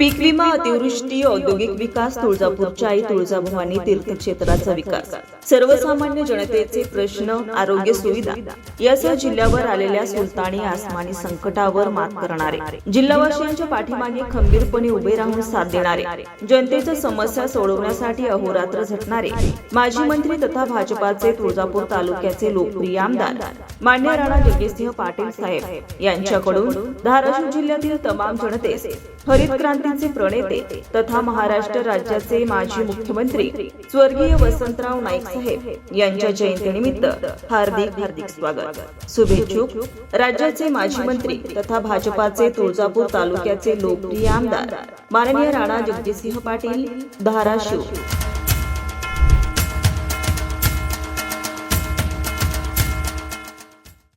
पीक विमा अतिवृष्टी औद्योगिक विकास तुळजापूरच्या आई तुळजाभवानी तीर्थक्षेत्राचा विकास. सर्वसामान्य जनतेचे प्रश्न आरोग्य सुविधा. यासह जिल्ह्यावर आलेल्या सुलतानी आसमानी संकटावर मात करणारे. जिल्हावासियांच्या पाठीमागे खंबीरपणे उभे राहून साथ देणारे. जनतेच्या समस्या सोडवण्यासाठी अहोरात्र झटणारे. माजी मंत्री तथा भाजपाचे तुळजापूर तालुक्याचे लोकप्रिय आमदार मान्य राणा जगजितसिंह पाटील साहेब यांच्याकडून धाराशिव जिल्ह्यातील तमाम जनतेस हरित क्रांती क्रांतीचे प्रणेते तथा महाराष्ट्र राज्याचे माजी मुख्यमंत्री स्वर्गीय वसंतराव नाईक साहेब यांच्या जयंतीनिमित्त हार्दिक हार्दिक स्वागत. शुभेच्छुक. राज्याचे माजी मंत्री तथा भाजपाचे तुळजापूर तालुक्याचे लोकप्रिय आमदार माननीय राणा जगजितसिंह पाटील. धाराशिव.